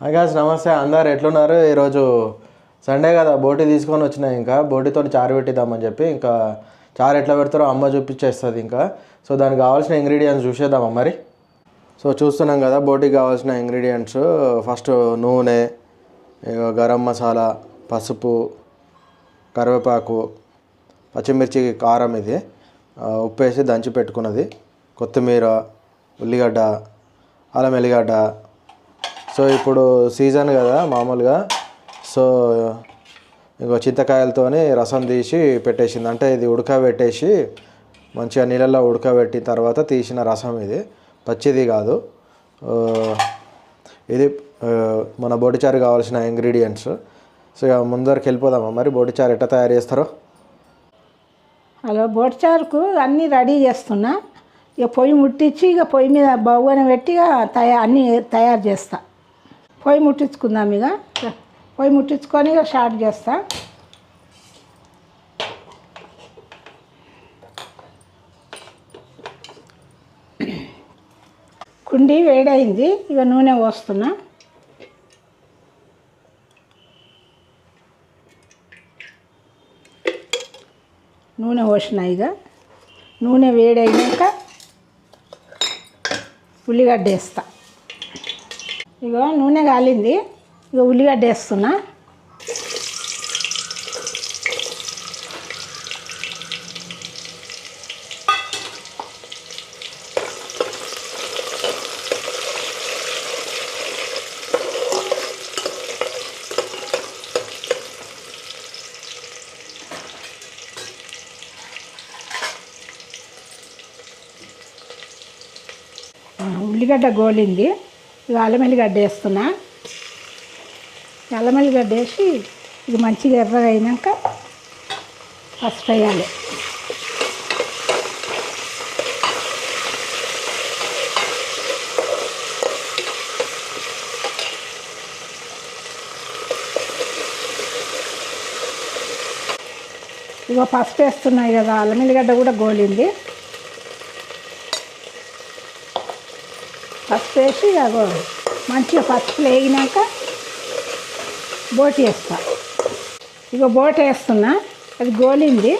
Gas నమస్తే. అందరు ఎట్లున్నారు? ఈరోజు సండే కదా బోటి తీసుకొని వచ్చినా ఇంకా. బోటితో చారు పెట్టిద్దామని చెప్పి ఇంకా చారు ఎట్లా పెడతారో అమ్మ చూపించేస్తుంది ఇంకా. సో దానికి కావాల్సిన ఇంగ్రీడియంట్స్ చూసేద్దామా మరి? సో చూస్తున్నాం కదా బోటికి కావాల్సిన ఇంగ్రీడియంట్స్ ఫస్ట్ నూనె గరం మసాలా పసుపు కరివేపాకు పచ్చిమిర్చి కారం ఇది. ఉప్పు వేసి దంచి పెట్టుకున్నది. కొత్తిమీర ఉల్లిగడ్డ అల్లం ఎల్లిగడ్డ సో ఇప్పుడు సీజన్ కదా మామూలుగా. సో ఇంకో చింతకాయలతోని రసం తీసి పెట్టేసింది. అంటే ఇది ఉడకబెట్టేసి మంచిగా నీళ్ళల్లో ఉడకబెట్టిన తర్వాత తీసిన రసం ఇది. పచ్చిది కాదు. ఇది మన బోటిచారు కావాల్సిన ఇంగ్రీడియంట్స్. సో ఇక ముందరికి వెళ్ళిపోదామా మరి? బోటిచారు ఎట్లా తయారు చేస్తారో? హలో బొట్చారుకు అన్నీ రెడీ చేస్తున్నా. ఇక పొయ్యి ముట్టించి ఇక పొయ్యి మీద బవ్వన పెట్టి ఇక తయా అన్నీ తయారు చేస్తాను పొయ్యి ముట్టించుకుందాం ఇక. పొయ్యి ముట్టించుకొని ఇక స్టార్ట్ చేస్తా. కుండి వేడైంది ఇక నూనె పోస్తున్నా. నూనె పోసిన ఇక. నూనె వేడైనాక ఉల్లిగడ్డ వేస్తా. ఇగో నూనె కాలింది. ఇక ఉల్లిగడ్డ వేస్తున్నా. ఉల్లిగడ్డ గోలింది. ఇక అల్లం ఎల్లిగడ్డ వేస్తున్నా. అల్లం ఎల్లిగడ్డ వేసి ఇది మంచిగా ఎర్రగా అయినాక ఫస్ట్ వేయాలి. ఇగో పసుపు వేస్తున్నాయి కదా అల్లం ఎల్లిగడ్డ కూడా గోలింది. పసుపు వేసి అగో మంచిగా పసుపు వేగినాక బోటి వేస్తా. ఇక బోట వేస్తున్నా అది గోలింది.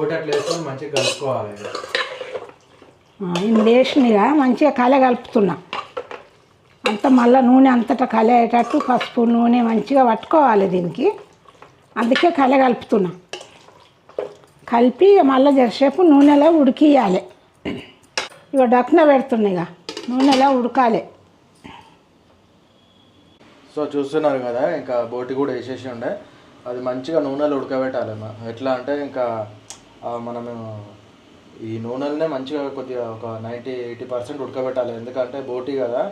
అట్లా వేసుకొని మంచిగా కలుపుకోవాలి. వేసినగా మంచిగా కల కలుపుతున్నా. అంత మళ్ళీ నూనె అంతటా కల అయ్యేటట్టు పసుపు నూనె మంచిగా పట్టుకోవాలి దీనికి. అందుకే కల కలుపుతున్నా. కలిపి మళ్ళీ జరసేపు నూనెలో ఉడికియాలి. ఇక డక్న పెడుతున్నా ఇక. నూనెలో ఉడకాలి. సో చూస్తున్నారు కదా ఇంకా బోటి కూడా వేసేసి ఉండే అది మంచిగా నూనెలో ఉడకబెట్టాలి. ఎట్లా అంటే ఇంకా మనము ఈ నూనెలనే మంచిగా కొద్దిగా ఒక నైంటీ ఎయిటీ పర్సెంట్ ఉడకబెట్టాలి. ఎందుకంటే బోటి కదా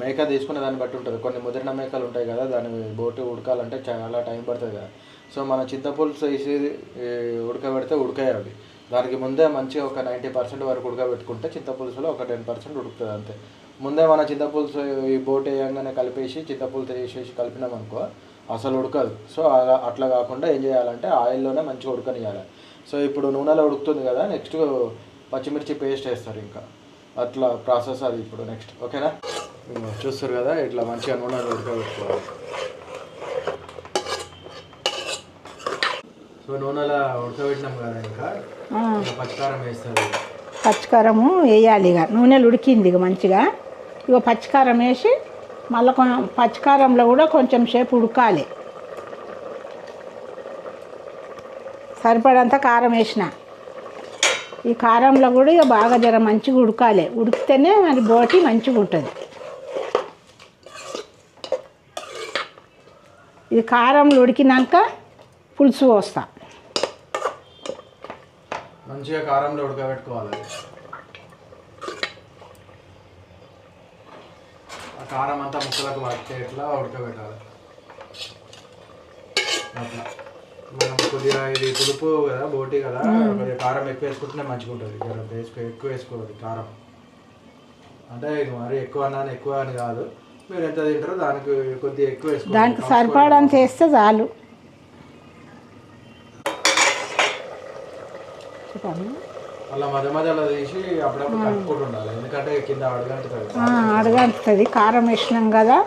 మేక తీసుకునే దాన్ని బట్టి ఉంటుంది. కొన్ని ముదిరిన మేకలు ఉంటాయి కదా దాని బోటి ఉడకాలంటే చాలా టైం పడుతుంది కదా. సో మన చింతపులుసు వేసి ఉడకబెడితే ఉడకాయి అవి దానికి ముందే మంచిగా ఒక నైంటీ పర్సెంట్ వరకు ఉడకబెట్టుకుంటే చింతపులుసులో ఒక టెన్ పర్సెంట్ ఉడుకుతుంది అంతే. ముందే మన చింతపులుసు ఈ బోట్ వేయంగానే కలిపేసి చింతపులుసు వేసేసి కలిపినాం అనుకో అసలు ఉడకదు. సో అలా అట్లా కాకుండా ఏం చేయాలంటే ఆయిల్లోనే మంచిగా ఉడకనియాలి సో ఇప్పుడు నూనెలో ఉడుకుతుంది కదా నెక్స్ట్ పచ్చిమిర్చి పేస్ట్ వేస్తారు ఇంకా. అట్లా ప్రాసెస్ అది ఇప్పుడు నెక్స్ట్ ఓకేనా? చూస్తారు కదా ఇట్లా మంచిగా నూనెలో ఉడకబెట్టుకోవాలి. సో నూనెలో ఉడకబెట్టినాం కదా ఇంకా పచ్చికారం వేస్తారు. పచ్చికారము వేయాలి ఇక నూనెలు ఉడికింది ఇక మంచిగా. ఇక పచ్చికారం వేసి మళ్ళీ పచ్చికారంలో కూడా కొంచెం సేపు ఉడకాలి. సరిపడంత కారం వేసిన. ఈ కారంలో కూడా ఇక బాగా జర మంచిగా ఉడకాలి. ఉడికితేనే మరి బోటి మంచిగా ఉంటుంది. ఇది కారంలో ఉడికినాక పులుసు పోస్తా. మంచిగా కారంలో ఉడకబెట్టుకోవాలి. కారం అంతా ముక్కలకు పట్టేట్లా ఉడకబెట్టాలి? అట్లా. మనం కొద్దిగా ఇది పులుపు కదా బోటి కదా కొద్దిగా కారం ఎక్కువ వేసుకుంటేనే మంచిగా ఉంటుంది. వేసుకో ఎక్కువ వేసుకోవాలి కారం. అంటే మరి ఎక్కువ అన్నాను ఎక్కువ అని కాదు. మీరు ఎంత తింటారో దానికి కొద్దిగా ఎక్కువ వేసుకోవాలి దానికి సరిపడంత వేస్తే చాలు. అలా మధ్య మధ్యలో తీసి అప్పుడప్పుడు కలుపుకుంటూ ఉండాలి. ఎందుకంటే కింద అడగంటుంది అడగంటుతుంది. కారం వేసినాం కదా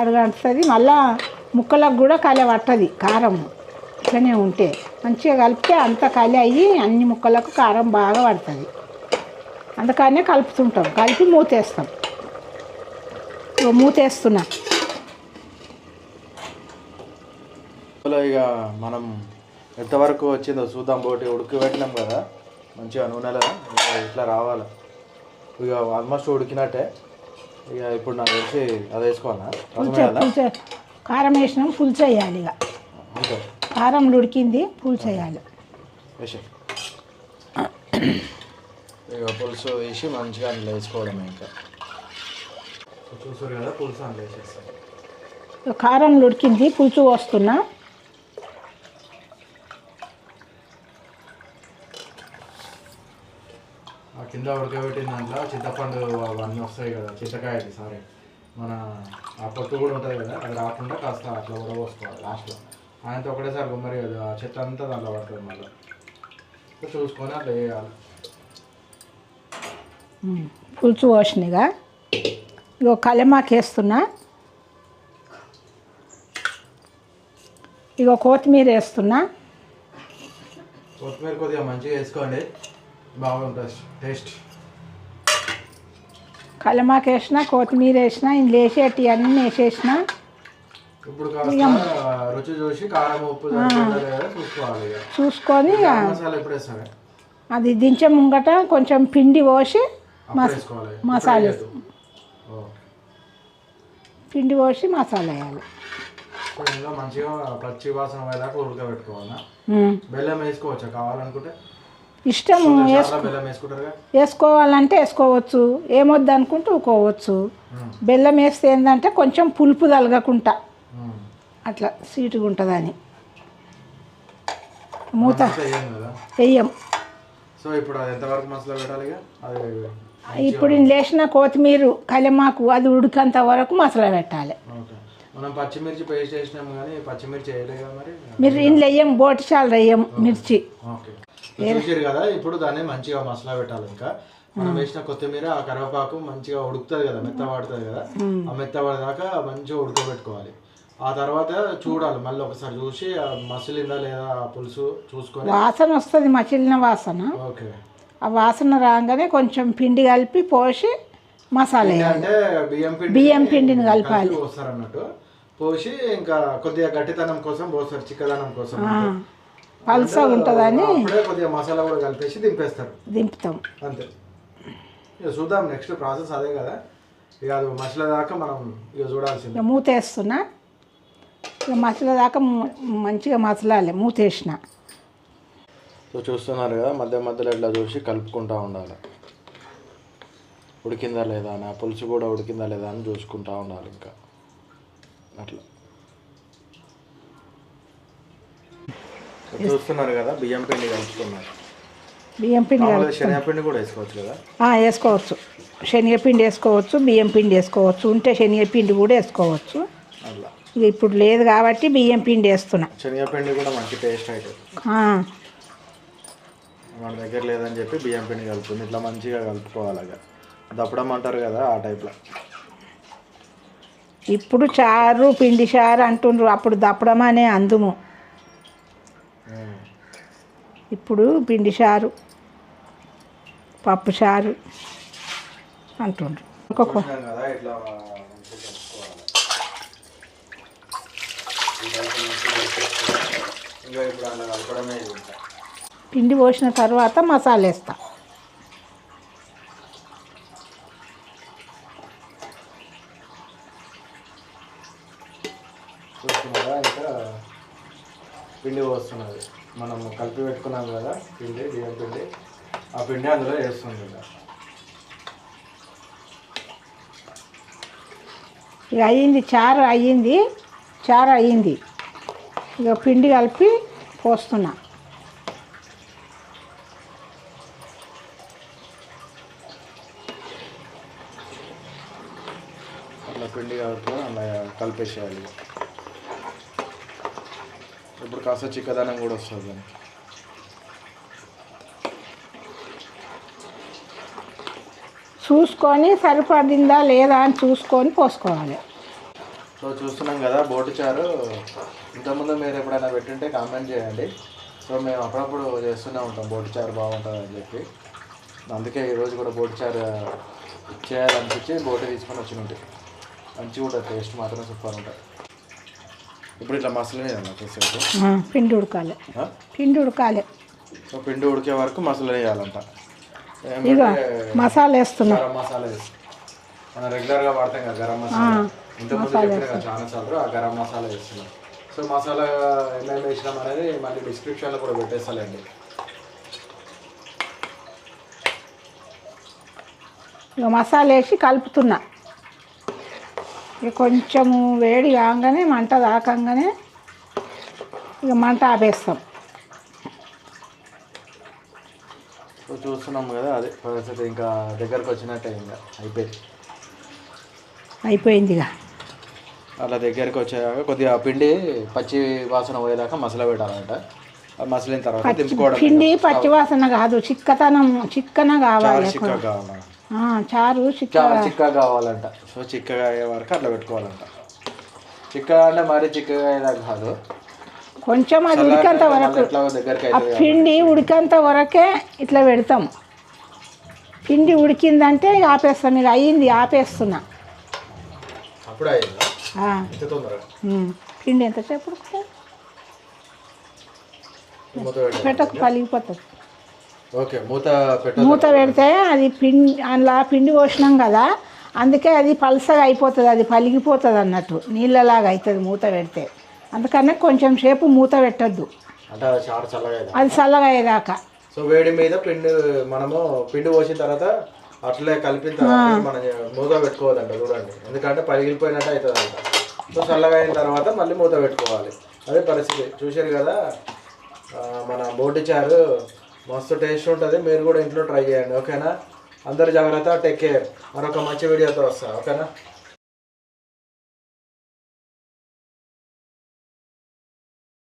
అడగంటుతుంది. మళ్ళా ముక్కలకు కూడా కలె పట్టది కారం ఇట్లనే ఉంటే మంచిగా కలిపితే అంత కలి అయ్యి అన్ని ముక్కలకు కారం బాగా పడుతుంది. అందుకనే కలుపుతుంటాం. కలిపి మూతేస్తాం. మూతేస్తున్నా. ఇక మనం ఎంతవరకు వచ్చిందో చూద్దాం. బోటి ఉడికి పెట్టినాం కదా. మంచిగా నూనెలో ఇట్లా రావాలి. ఇక ఆల్మోస్ట్ ఉడికినట్టే. ఇక ఇప్పుడు నాకు తెలిసి అది వేసుకోవాలా? కారం వేసినాం పులుసు వేయాలి ఇంకా కారం ఉడికింది పులుసు వేయాలి. ఇక పులుసు వేసి మంచిగా అందులో వేసుకోవడమే ఇంకా. చూసారు కదా పులుసు అందులో వేసేస్తాం. ఇక కారం ఉడికింది పులుసు పోస్తున్నా. ఆ కింద ఉడకబెట్టిన దాంట్లో చింతపండు అవన్నీ వస్తాయి కదా చింతకాయది సారీ. మన ఆ పొట్టు కూడా ఉంటుంది కదా అది రాకుండా కాస్త అట్లా ఉడబోసుకోవాలి లాస్ట్లో. ఆయనతో ఒకటేసారి గుమ్మరి ఆ చెత్త అంతా దాంట్లో పడుతుంది మళ్ళీ. చూసుకొని అట్లా వేయాలి పులుసు పోసినగా. ఇగో కలమాకు వేస్తున్నా. ఇగో కొత్తిమీర వేస్తున్నా. కొత్తిమీర కొద్దిగా మంచిగా వేసుకోండి. బాగుంటుంది టేస్ట్. కలమాకు వేసిన కొత్తిమీర వేసిన ఇందులో వేసేటి అన్నీ వేసేసిన. ఇప్పుడు కాస్త రుచి చూసి కారం ఉప్పు సరిపోతుందా లేదా చూసుకోవాలి ఇక. చూసుకొని అది దించే ముంగట కొంచెం పిండి పోసి మసాలా పిండి పోసి మసాలా వేయాలి. సో ఇందులో మంచిగా పచ్చి వాసన పోయేదాకా ఉడకబెట్టుకోవాలా? ఉమ్. బెల్లం వేసుకోవచ్చా? కావాలనుకుంటే? ఇష్టం వేసుకోవాలంటే వేసుకోవచ్చు. ఏమొద్దు అనుకుంటే ఊకోవచ్చు బెల్లం వేస్తే ఏంటంటే కొంచెం పులుపు తలగకుండా. అట్లా సీటుగా ఉంటుందని. మూత వెయ్యం సో ఇప్పుడు అది ఎంతవరకు మసాలా పెట్టాలి ఇప్పుడు లేచిన కొత్తిమీర కలిమాకు అది ఉడికేంత వరకు మసాలా పెట్టాలి. మనం పచ్చిమిర్చి పేస్ట్ చేసినాం కానీ పచ్చిమిర్చి వేయలేదు మరి? మీరు ఇంట్లో వేయం బోటిచాలు వేయం మిర్చి. ఓకే. చూసారు కదా ఇప్పుడు దాన్ని మంచిగా మసాలా పెట్టాలి ఇంకా. మనం వేసిన కొత్తిమీర ఆ కరివేపాకు మంచిగా ఉడుకుతుంది కదా మెత్త పడుతుంది కదా. ఆ మెత్త పడేదాకా మంచిగా ఉడకబెట్టుకోవాలి. ఆ తర్వాత చూడాలి మళ్ళీ ఒకసారి చూసి మసిలిందా లేదా పులుసు చూసుకొని. వాసన వస్తుంది మచిలిన వాసన. ఓకే. ఆ వాసన రాగానే కొంచెం పిండి కలిపి పోసి మసాలా అంటే బియ్యం పిండి బియ్యం పిండిని కలపాలి. పోస్తారు అన్నట్టు పోసి ఇంకా కొద్దిగా గట్టితనం కోసం పోస్తారు చిక్కదనం కోసం పల్సగా ఉంటుందని కొద్దిగా మసాలా కూడా కలిపేసి దింపేస్తారు. దింపుతాం. అంతే. ఇక చూద్దాం నెక్స్ట్ ప్రాసెస్ అదే కదా. ఇక అది మసాలా దాకా మనం ఇక చూడాల్సింది. ఇక మూత వేస్తున్నా. ఇక మసాలా దాకా మంచిగా మసలాలి మూత వేసిన. సో చూస్తున్నారు కదా మధ్య మధ్యలో ఇట్లా చూసి కలుపుకుంటా ఉండాలి. ఉడికిందా లేదా అని ఆ పులుసు కూడా ఉడికిందా లేదా అని చూసుకుంటా ఉండాలి ఇంకా. అట్లా. చూస్తున్నారు కదా బియ్యం పిండి కలుపుతున్నారు. బియ్యం పిండి శనగపిండి కూడా వేసుకోవచ్చు కదా? ఆ, వేసుకోవచ్చు. శనగపిండి వేసుకోవచ్చు బియ్యం పిండి వేసుకోవచ్చు ఉంటే శనగపిండి కూడా వేసుకోవచ్చు. అట్లా. ఇక ఇప్పుడు లేదు కాబట్టి బియ్యం పిండి వేస్తున్నా. శనగపిండి కూడా మంచి టేస్ట్ అవుతుంది మన దగ్గర లేదని చెప్పి బియ్యం పిండి కలుపుతుంది. ఇట్లా మంచిగా కలుపుకోవాలి దప్పడం అంటారు కదా ఆ టైప్లో ఇప్పుడు చారు పిండి చారు అంటుండ్రు. అప్పుడు దప్పడం అనే అందుము. ఇప్పుడు పిండి చారు పప్పు చారు అంటుండ్రు. ఇంకొక చూసినాం కదా ఇట్లా మంచిగా కలుపుకోవాలి ఈ టైప్ మంచిగా కలిపేసుకొని ఇంకా ఇప్పుడు కలపడమే పిండి పోసిన తర్వాత మసాలా వేస్తా. చూస్తున్నారా? ఇంకా పిండి పోస్తున్నది. మనం కలిపి పెట్టుకున్నాం కదా పిండి బియ్యం పిండి. ఆ పిండి అందులో వేస్తుంది ఇంకా. ఇక అయ్యింది చారు అయ్యింది చారు అయ్యింది. ఇక పిండి కలిపి పోస్తున్నా. అట్లా పిండి అలా కలిపేసేయాలి. ఇప్పుడు కాస్త చిక్కదనం కూడా వస్తుంది దానికి. చూసుకొని సరిపడిందా లేదా అని చూసుకొని పోసుకోవాలి. సో చూస్తున్నాం కదా బోటి చారు. ఇంతకుముందు మీరు ఎప్పుడైనా పెట్టుంటే కామెంట్ చేయండి. సో మేము అప్పుడప్పుడు చేస్తూనే ఉంటాం బోటి చారు బాగుంటుంది అని చెప్పి. అందుకే ఈరోజు కూడా బోటి చారు చేయాలనిపించి బోటి తీసుకొని వచ్చి ఉంటాయి మంచిగా ఉంటుంది టేస్ట్ మాత్రం సూపర్ ఉంటుంది. ఇప్పుడు ఇట్లా మసలనే ఆ, పిండి ఉడకాలి. పిండి ఉడకాలి. సో పిండి ఉడికే వరకు మసాలా వేయాలంట. మసాలా వేస్తున్నా. మసాలా మనం రెగ్యులర్గా వాడతాం కదా గరం మసాలా. ఇంతకుముందు చెప్పిన కదా చాలా సార్లు ఆ గరం మసాలా వేస్తున్నాం. సో మసాలా ఏమేమి వేసినాం అనేది మళ్ళీ డిస్క్రిప్షన్లో కూడా పెట్టేస్తాలండి ఇక మసాలా వేసి కలుపుతున్నా. ఇక కొంచెము వేడి కాగానే మంట దాకంగానే ఇక మంట ఆపేస్తాం. చూస్తున్నాం కదా అదే పరిస్థితి ఇంకా దగ్గరకు వచ్చినట్టే ఇంకా అయిపోయింది. అయిపోయింది ఇక. అలా దగ్గరికి వచ్చాక కొద్దిగా పిండి పచ్చి వాసన పోయేదాకా మసాలా పెట్టాలంట. ఆ మసలిన తర్వాత దింపుకోవడం పిండి పచ్చివాసన కాదు చిక్కతనం చిక్కన కావాలి చిక్కగా కావాలి? ఆ, చారు చిక్క చాలా చిక్కగా కావాలంట. సో చిక్కగా అయ్యే వరకు అట్లా పెట్టుకోవాలంట. చిక్కగా అంటే మరీ చిక్కగా అయ్యేదాకా కాదు. కొంచెం అది ఉడికేంత వరకు పిండి ఉడికేంత వరకే ఇట్లా పెడతాం. పిండి ఉడికిందంటే ఆపేస్తాం ఇక అయ్యింది ఆపేస్తున్నా. అప్పుడు అయ్యిందా పిండి ఎంతసేపు. పెట్టకు పలిగిపోతుంది ఓకే మూత పెట్ట మూత పెడితే అది పిండి అందులో పిండి పోసినాం కదా అందుకే అది పలసగా అయిపోతుంది అది పలిగిపోతుంది అన్నట్టు. నీళ్ళలాగా అవుతుంది మూత పెడితే. అందుకనే కొంచెం సేపు మూత పెట్టద్దు. అది చల్లగా అయ్యేదాకా. సో వేడి మీద పిండి మనము పిండి పోసిన తర్వాత అట్లే కలిపిన తర్వాత మనం మూత పెట్టుకోవాలంట చూడండి. ఎందుకంటే పగిలిపోయినట్టు అవుతుంది అంట సో చల్లగా అయిన తర్వాత మళ్ళీ మూత పెట్టుకోవాలి. అదే పరిస్థితి. చూశారు కదా? మన బోటి చారు మస్తు టేస్ట్ ఉంటుంది. మీరు కూడా ఇంట్లో ట్రై చేయండి. ఓకేనా? అందరు జాగ్రత్త. Take care. మరొక మంచి వీడియోతో వస్తా. ఓకేనా?